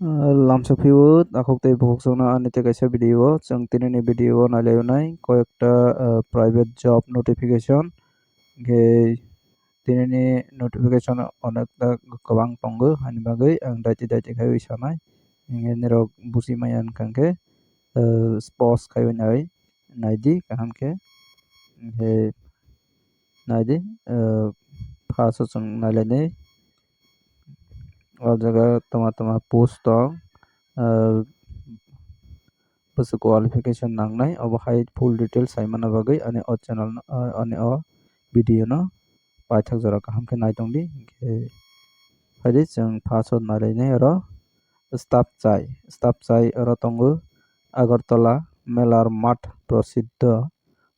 Lamsa phiut akhoktai bokhokna anite kaisa video chang tinini video nalaionai কয়েকটা private job notification ge tinini notification onekta kwbang tongo haini bagui ang daiti daiti khaiwi sanai hingke nerok busimaia wngkha hingke post khaiwi nai naidi kaham khe hingke naidi paso chung nailainai toma post tong busu qualification nangnai obo hai full details saimana bagui ani o channel no ani o video no paithakjak rok kaham khe naitongdi hingke haide chong paso nalainai oro staff chai staff chai oro tongo Agartala মেলার মাঠ প্রসিদ্ধ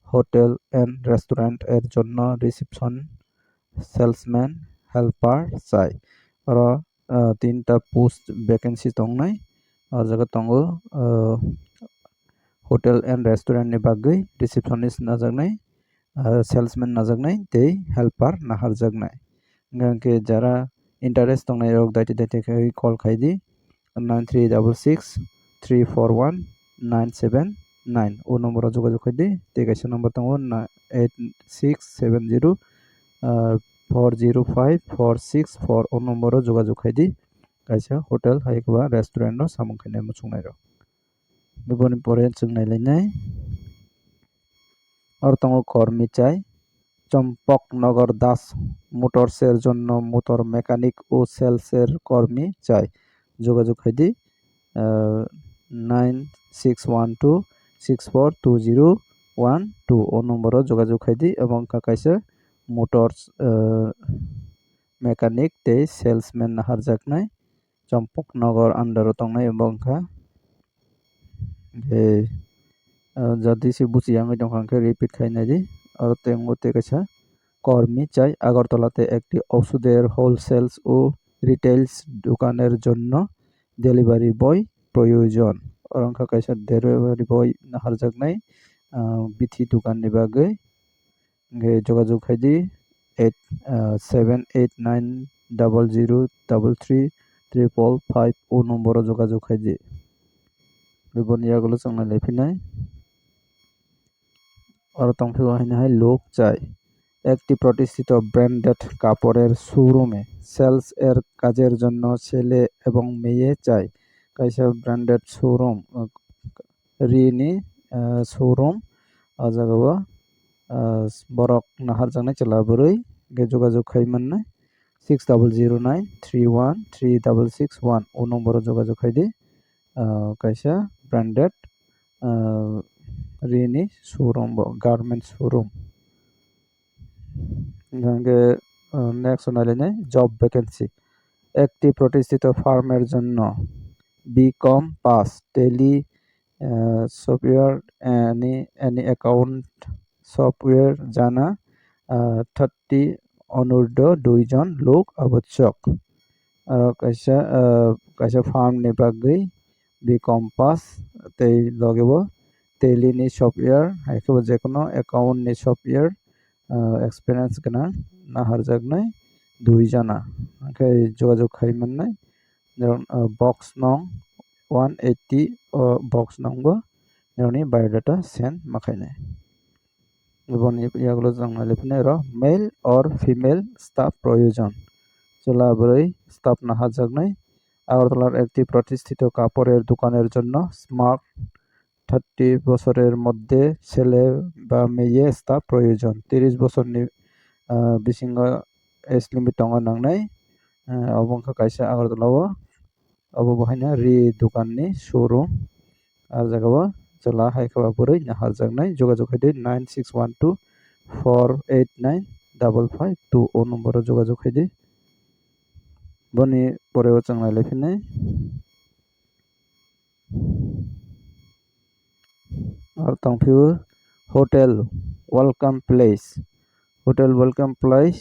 hotel and রেস্টুরেন্টের জন্য reception salesman helper চাই oro তিনটা post vacancy tongnai o jaga tongo hotel and restaurant ni bagui receptionist najaknai salesman najaknai tei helper naharjaknai hingke jara interest tongnai rok daiti daiti khai call khaidi nine three double six three four one nine seven nine o number o jogajog o number o jogajog khaidi kaisa hotel hai keba restaurant no samung khainai muchungnai rok boni pore chung nailainai oro tongo kormi chai Champaknagar Das মোটরসের জন্য motor mechanic ও সেলসের কর্মী চাই যোগাযোগ ID nine six one two six four two zero one two ও নম্বরও যোগাযোগ ID এবং কাকাইছে মোটরস মেকানিক তে সেলসম্যান নাহারজাকনাই চম্পকনগর আন্ডার তংনাই এবং যদি সে বুঝি আমি দোকানকে রিপিট খাই নাই দি আর তেমতে কাছে, কর্মী চাই আগরতলাতে একটি ওষুধের হোলসেলস ও রিটেলস দোকানের জন্য ডেলিভারি বয় প্রয়োজন। অরংখা কাইসা ডেলিভারি বয় হারজাক নাই বিথি দোকাননি বাগে যোগাযোগ খাইদি eight seven eight nine double zero double three triple five ও নম্বরও যোগাযোগ খাইদি বিবরণীগুলো চাংনা তংফি হাই লোক চাই। একটি প্রতিষ্ঠিত ব্র্যান্ডেড কাপড়ের শোরুমে সেলস এর কাজের জন্য ছেলে এবং মেয়ে চাই। কাইসা ব্র্যান্ডেড শোরুম রিনি শোরুম জায়গাবো বরক নাহার জানাই গে যোগাযোগ খাইমান six double zero nine three one three double six one ও নম্বর যোগাযোগ খাইদি kaisa branded rini showroom bo garment showroom সঙ্গে নেক্সট নাইলে জব ভ্যাকেন্সি একটি প্রতিষ্ঠিত ফার্মের জন্য BCom pass Tally software any any account software জানা থার্টি অনূর্ধ্ব দুইজন লোক আবশ্যক আর কাইসা কাইসা ফার্ম নিবাগৈ বিকম পাস তেই লগেব টেলিনি সফটওয়্যার হাইকেবো যে কোনো অ্যাকাউন্টনি সফটওয়্যার एक्सपिरियेन्स गोनां नाहारजागनाय दुइजना ओमफ्राय जगाजग खालामनाय जेराव बक्स नं वान এইটটি বক্স নম্বর যেমনি বায়োডাটা সেন্ড মাখাইনায় এবং ইয়াগুলো লিপিনেরা মেল অর ফিমেল স্টাফ প্রয়োজন। চলাবরই স্থাপনা হাজাগনই আগরতলার একটি প্রতিষ্ঠিত কাপড়ের দোকানের জন্য স্মার্ট থার্টি বছরের মধ্যে ছেলে বা মেয়ে স্টাফ প্রয়োজন। তিরিশ বছর বিশিঙ্গ এস লিমিট টঙ্গা নাংনাই অবংশ কাইসা আগরতলাও অববাহিনা রি দোকাননি শোরুম আর জায়গাও জেলা হাইখাবাপুরে হারজাংনায় যোগাযোগ ID nine six one two four eight nine double five two ও নম্বরে যোগাযোগ আইডি বনি পরেও চাংনায় লেফিনায় আর তাংফিউ hotel welcome place hotel welcome place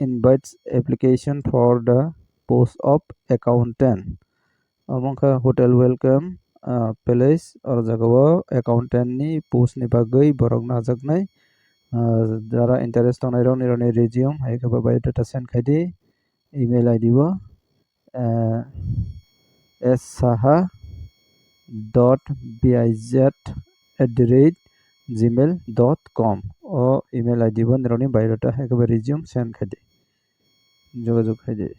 invites application for the post of accountant এবং হোটেল ওয়েলকাম ಪ್ಲೇಸ್ ಅವ್ರ ಜಗವ ಅಕೌಂಟನ್ನು ಪೋಸ್ಟ್ನಿ ಬಗ್ಗೆ ಬರೋಗ್ನ ಆಜಾಗ್ನೈ যারা ইন্টারেস্ট অনাইরও নিরনের রেজিউম হাইকাবা বায়োডাটা সেন্ড খাই দিয়ে email ID O S Saha dot BIZ at the rate Gmail dot com O email ID ও নিরনি বায়োডাটা হাইকাবা রেজিউম সেন্ড খাই দিয়ে যোগাযোগ খাই দিয়ে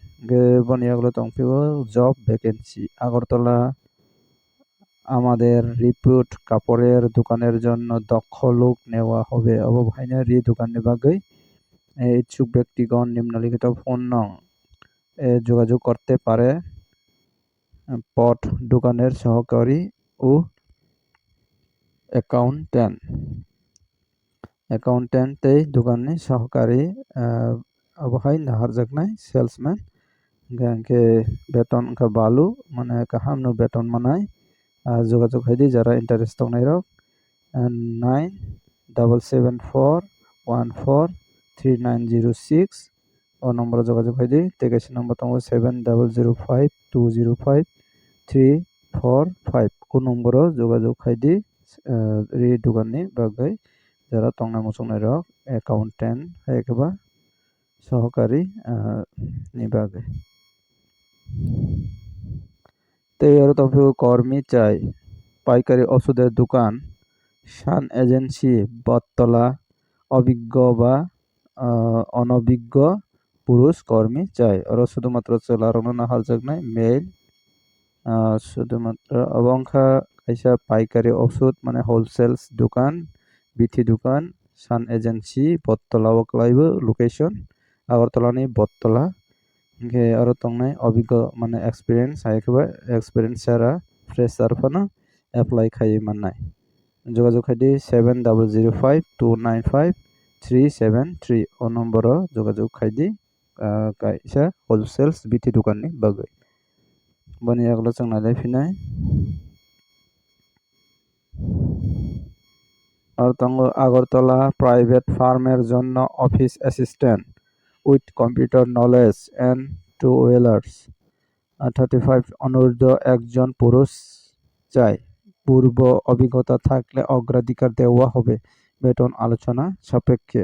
বনিয়াগুলো তংফিও জব ভ্যাকেন্সি আগরতলা আমাদের রিপুট কাপড়ের দোকানের জন্য দক্ষ লোক নেওয়া হবে। অবভাইনারি দোকান বিভাগে ইচ্ছুক ব্যক্তিগণ নিম্নলিখিত ফোন নং এ যোগাযোগ করতে পারে পট দোকানের সহকারী ও অ্যাকাউন্ট্যান্ট অ্যাকাউন্ট্যান্টেই দোকানে সহকারী অবহাই নাহার নাই সেলসম্যান কে বেতন বালু মানে কাহামনু বেতন মানায়। যোগাযোগ হইদি যারা ইন্টারেস্ট তখন nine double seven four one four three nine zero six ও নম্বরে যোগাযোগ হইদি তেকাশি নম্বর তোমার seven double zero five two zero five three four five ও নম্বরও যোগাযোগ হইদি রি দোকাননি বাগৈ যারা তংনা মুসংনাই রক অ্যাকাউন্টেন্ট একেবা সহকারী নিবাগে बागै তেইয়ারো তফিও কর্মী চাই। পাইকারি ওষুধের দোকান শান এজেন্সি বটতলা অভিজ্ঞ বা অনভিজ্ঞ পুরুষ কর্মী চাই। ওরা শুধুমাত্র চলারণ না হালজাক নাই মেল শুধুমাত্র অবংখা খাইসা পাইকারি ওষুধ মানে হোলসেলস দোকান, বিথি দোকান, সান এজেন্সি বটতলা ওকলাইবো লোকেশন আগরতলানি বটতলা ಯಾರು ತಮ್ಮನೆ ಅಭಿಗ মানে এক্সপিরিয়েন্স হাইখবা এক্সপিরিয়েন্স সারা ফ্রেশ সারফানা অ্যাপ্লাই খাই মান্নাই। যোগাযোগ ID seven double zero five two nine five three seven three ও নম্বর যোগাযোগ খাইদি কাইসা হোলসেলস বিটি দোকাননি বাগৈ। বনিয়াগুলো চাंना লাইফিনাই আর তঙ্গ আগরতলা প্রাইভেট ফার্মের জন্য office assistant with computer knowledge and two wheelers thirty five অনুরোধ একজন পুরুষ চায় পূর্ব অভিজ্ঞতা থাকলে অগ্রাধিকার দেওয়া হবে। বেতন আলোচনা সাপেক্ষে।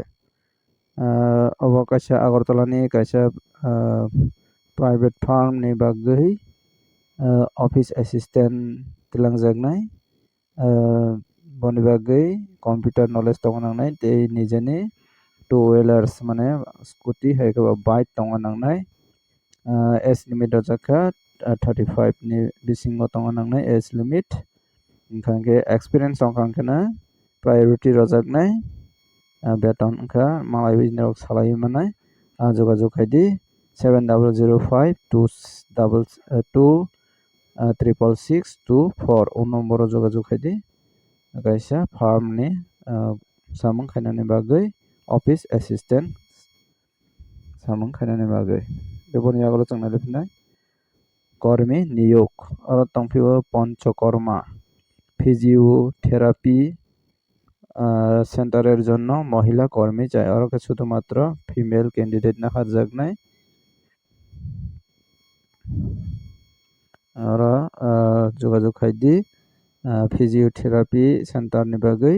অবকাশে আগরতলা নিয়ে কাছে প্রাইভেট ফার্ম নির্বাহী অফিস অ্যাসিস্ট্যান্ট তেলাংজাগনাই বনিবাগ কম্পিউটার নলেজ তখন নাই। নিজে নিয়ে टु व्हीलर्स माने स्कुटि हैखौ बाइक दङ नांनाय एज लिमिट जाखा थार्टि फाइभ नि बिसिङाव दङ नांनाय एज लिमिट ओंखायनो एक्सपिरियेन्स दंखांखोनो प्रायरिटि रजाबनाय बेटन ओंखा मालाय बिजनेस सालायो माने যোগাযোগ ID seven double zero five two double two triple six two four ও নম্বরও যোগাযোগ আইডি গাইসা ফার্মনি সামন খাইনানি বাগৈ अफिस एसिस्टेन्ट सामुं खायनायनि बागै बेफोरनि आगोलाव जोंना लिरनाय कर्मी नियोग आरो दंफैयो पन्चकर्मा ফিজিওথেরাপি সেন্টারের জন্য মহিলা কর্মী চাই। আরও শুধুমাত্র ফিমেল ক্যান্ডিডেট না যাক নাই। আর যোগাযোগ খাইদি ফিজিওথেরাপি সেন্টারনি বাগৈ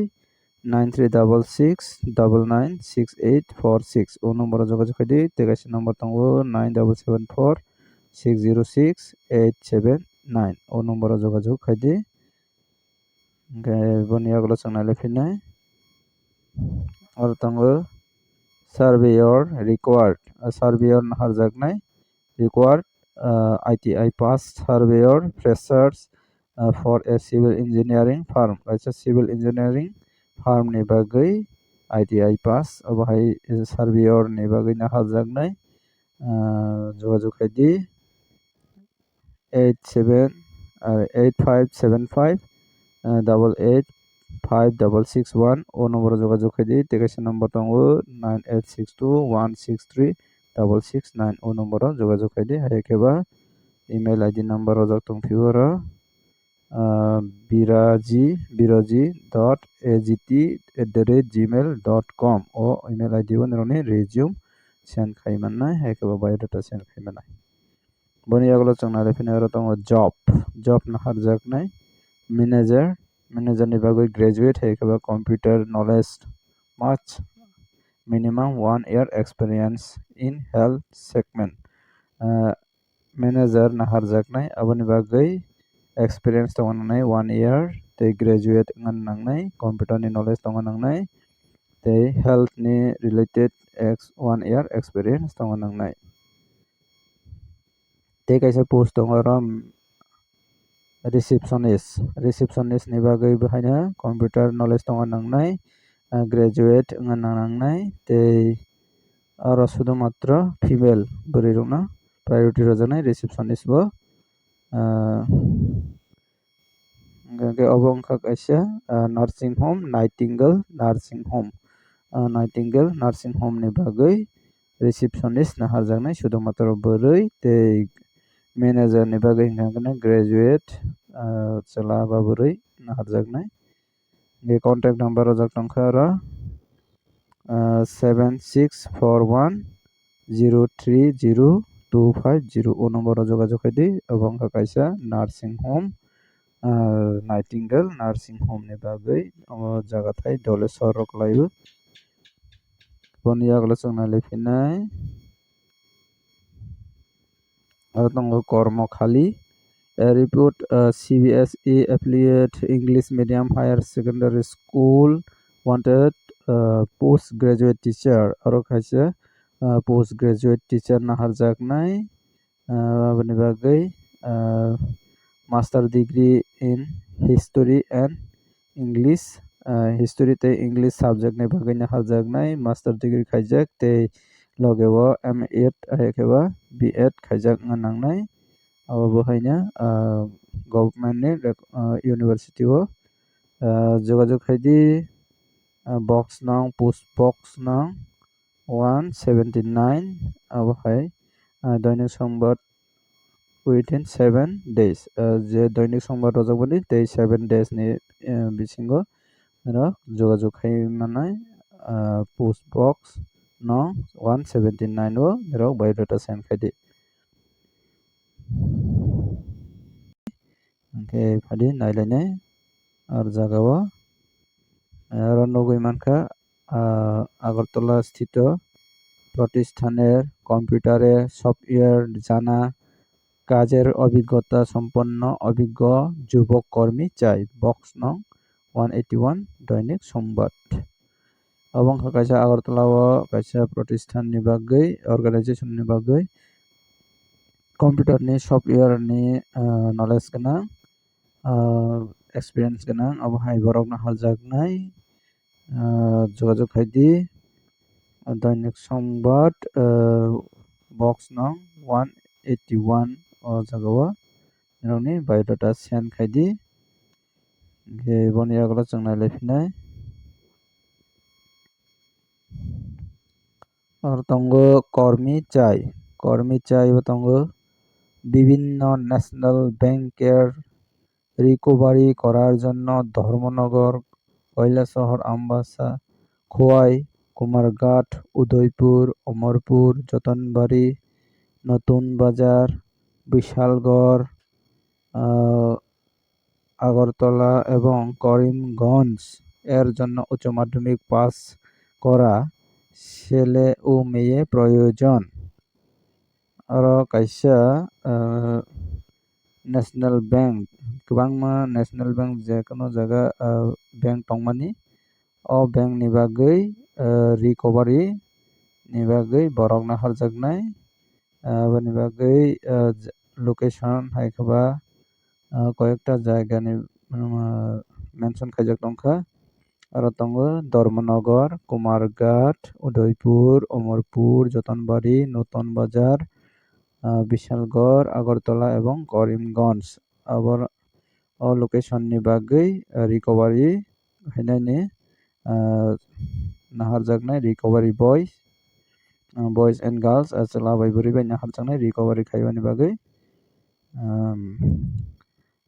nine three double six double nine six eight four six ও নম্বরে যোগাযোগ খাইদি তেগাশি নম্বর দङ nine double seven four six zero six eight seven nine ও নম্বরে যোগাযোগ খাইদি boniyagulo sang nailaiphinnai aro tango surveyor required surveyor naharjaknai required ITI pass surveyor freshers for a civil engineering firm kaisa civil engineering firm फार्मनि बागै ITI pass बाहाय सार्भेयरनि बागै नाहाबजाबनाय जगाजग ID eight seven eight five seven five double eight five double six one ও নম্বরে যোগাযোগ করে টেকেশন নম্বর দङ nine eight six two one six three double six nine ও নম্বরে যোগাযোগ করে হাইকেবা ইমেল আইডি নম্বর অজক দंफियो र Biraji Biraji dot AGT at the rate Gmail dot com O email আইডিও নিরনি রেজিউম सेन्ड खाइमन्ना एकेबा बायोडाटा सेन्ड खाइमन्ना बनि आगला चंगना लेफिन आरो दङ जब जब नहार जागनाय मेनेजार मेनेजारनि बागै ग्रेजुवेट एकेबा computer knowledge March minimum one year experience in health segment manager नहार जागनाय आबनि बागै tongo nangnai one year tei graduate wngmani nangnai computer ni knowledge tongo nangnai tei health ni related ex one year experience tongo nangnai tei kaisa post tongo oro receptionist receptionist ni bagui haino computer knowledge tongo nangnai graduate wngmani nangnai tei oro sudumatra female bwrui rokno priority rojaknai receptionist bo nursing home nightingale nursing home nightingale nursing home ni bagui receptionist naharjaknai sudomatra bwrui tei manager ni bagui hingka khe graduate chwla ba bwrui naharjaknai hingke contact number rojak tongkha oro seven six four one zero three zero two five zero o number o jogajog khai di obo wngka kaisa nursing home nightingale nursing home ni bagui omo jaga tai dolesor rok klai o boni yagle chung nailaiphai aro tongo kormokhali report CBSE affiliate English medium higher secondary school wanted post graduate teacher Nahar जागनाय माबानि बागै master degree in history and English history ते English English साबजेक्टनि बागै नाहार जागनाय master degree खाइजक ते लगेवा एम एड हेखेबा बी एड खाइजक नांनाय अब बहायना गवर्नमेंट ने यूनिवर्सिटी ओ जोगाजोग खाइदि बॉक्स नाम पोस्ट बॉक्स नाम seventy nine abo hai দৈনিক সংবাদ within seven days je দৈনিক সংবাদ tei seven days ni bisingo ro jogajoग khaimanai post box nong one seventy nine o rok biodata send khai di hingke phadi nailainai ar jaga Agartala স্থিত প্রতিষ্ঠানের কম্পিউটারে software জানা কাজের অভিজ্ঞতা সম্পন্ন অভিজ্ঞ যুবক কর্মী চাই বক্স নং ওয়ান এইটি ওয়ান দৈনিক সংবাদ এবং kaisa Agartala o kaisa প্রতিষ্ঠাননি bagui organization ni bagui computer ni software ni knowledge ganang experience ganang যোগাযোগ খাইদি দৈনিক সংবাদ বক্স নং one jaga o nokni biodata send khaidi hingke boni yagle chung nailaiphai aro tongo kormi chai kormi chai bo tongo বিভিন্ন national ব্যাংকের recovery করার জন্য ধর্মনগর কৈলাসহর আমবাসা, খোয়াই, কুমারঘাট, উদয়পুর, অমরপুর, যতনবাড়ি নতুন বাজার বিশালগড় আগরতলা এবং করিমগঞ্জ। এর জন্য উচ্চ মাধ্যমিক পাস করা ছেলে ও মেয়ে প্রয়োজন। aro kaisa national bank je কোনো jaga bank tongmani o bank ni bagui recovery ni bagui borok naharjaknai aboni bagui location hai kaiba কয়েকটা জায়গা ni mention khaijak tongkha aro tongo Dharmanagar Kumarghat Udaipur Amarpur Jatanbari নতুন বাজার বিশালগড় আগরতলা এবং করিমগঞ্জ আবার o location ni bagui recovery hainani naharjaknai recovery boys boys and girls chwla bai bwrui bai naharjaknai recovery khaibani bagui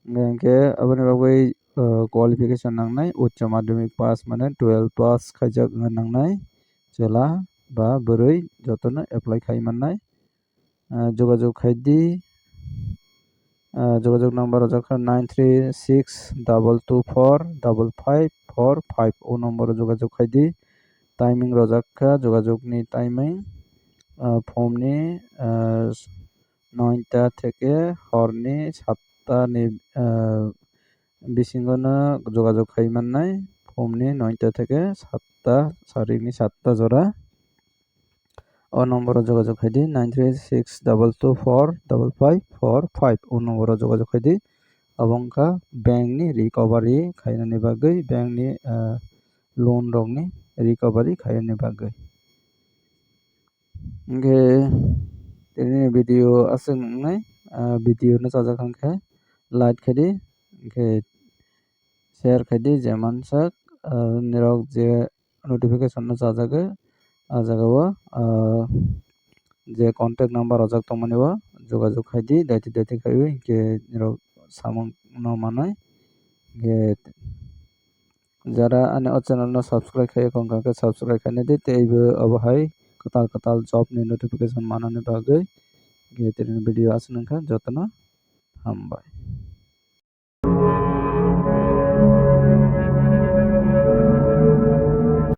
hingke aboni bagui qualification nangnai uccha madhyamik pass mane twelve pass khaijak wngmani nangnai chwla ba bwrui jotono apply khai mannai যোগাযোগ খাইদি যোগাযোগ number nine three six double two four double five four five. ও নম্বরে যোগাযোগ খাইদি timing রজাক্কা যোগাযোগনি timing ফর্মনি nonta থেকে horni satta-ni bisingono jogajog khaimannai phumni nonta থেকে satta sarigni satta jora o নম্বরে যোগাযোগ খাইদি nine three six double two four double five four five ও নম্বরে যোগাযোগ খাইদি abongka bank ni recovery khainani bagui bank ni loan rok ni recovery khainani bagui hingke tini video asok nangnai video no chajak hangkhe like khaidi hingke share khaidi nirok je ah contact number rojak tongmani o jogajog khaidi daiti daiti khaiwi hingke norok samung no manai hingke যারা আনে ও channel no subscribe khaio kongka khe subscribe khainai di teibo obo hai katal katal job ni notification manani bagui hingke tini video asok nongkha jotono hambai.